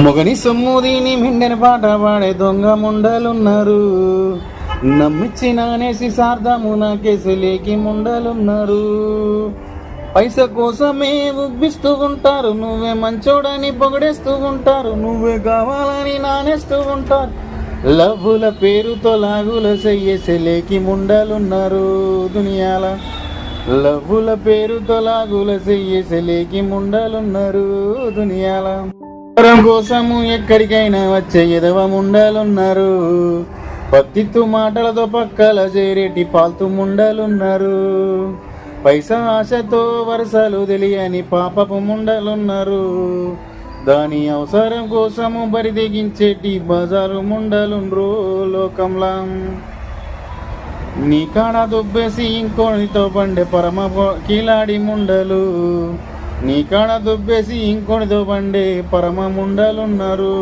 మొగని సొమ్ముదీని మిండెన పాట పాడే దొంగ ముండలున్నారు. నమ్మిచ్చినానేసి సార్థమున కేసులేకి ముండలున్నారు. పైస కోసమే ఉబ్బిస్తూ ఉంటారు నువ్వే మంచోడని పొగడేస్తూ ఉంటారు నువ్వే కావాలని నానేస్తూ ఉంటారు. లవ్వుల పేరుతో లాగుల చెయ్యేసలేకి ముండలున్నారు దునియాల. లవ్వుల పేరుతో లాగుల చెయ్యేసలేకి ముండలున్నారు దునియాల. వరం కోసము ఎక్కడికైనా వచ్చే ఎదవ ముండలున్నారు పత్తిత్తు మాటలతో పక్కల చేరేటి పాల్తు ముండలున్నారు. పైసా ఆశతో వరుసలు తెలియని పాపపు ముండలున్నారు. దాని అవసరం కోసము బరి తెగించేటి బజారు ముండలుండ్రు లోకంలా. నీ కాడ దుబ్బేసి ఇంకోనితో పండే పరమ కీలాడి కిలాడి ముండలు. నీ కాడ దుబ్బేసి ఇంకొని పండే పరమ ముండలున్నారు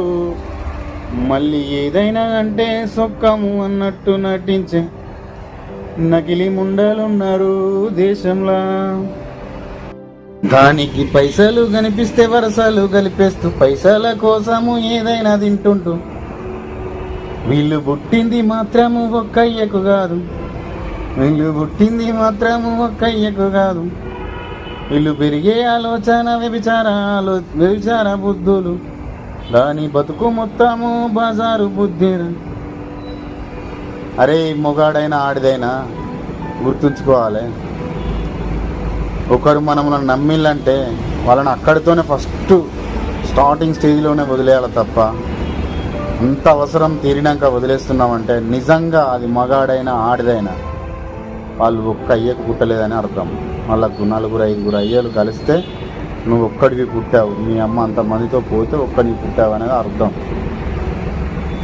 మళ్ళీ ఏదైనా అంటే సొక్కము అన్నట్టు నటించే నకిలీ ముండలున్నారు దేశంలా. దానికి పైసలు కనిపిస్తే వరసలు కలిపేస్తూ పైసల కోసము ఏదైనా తింటుంటూ వీళ్ళు పుట్టింది మాత్రము ఒక్కయ్యకు కాదు. వీళ్ళు పుట్టింది మాత్రము ఒక్కయ్యకు కాదు. వీళ్ళు పెరిగే ఆలోచన వ్యభిచారాలు వ్యభిచార బుద్ధులు. దాని బతుకు మొత్తము బజారు బుద్ధి అరే మొగాడైనా ఆడిదైనా గుర్తుంచుకోవాలి. ఒకరు మనల్ని నమ్మిళ్ళంటే వాళ్ళని అక్కడితోనే ఫస్ట్ స్టార్టింగ్ స్టేజ్లోనే వదిలేయాలి తప్ప అంత అవసరం తీరినాక వదిలేస్తున్నామంటే నిజంగా అది మగాడైనా ఆడిదైనా వాళ్ళు ఒక్క అయ్యకు పుట్టలేదని అర్థం. వాళ్ళకు నలుగురు ఐదుగురు అయ్యలు కలిస్తే నువ్వు ఒక్కడికి పుట్టావు మీ అమ్మ అంతమందితో పోతే ఒక్కడికి పుట్టావు అనేది అర్థం.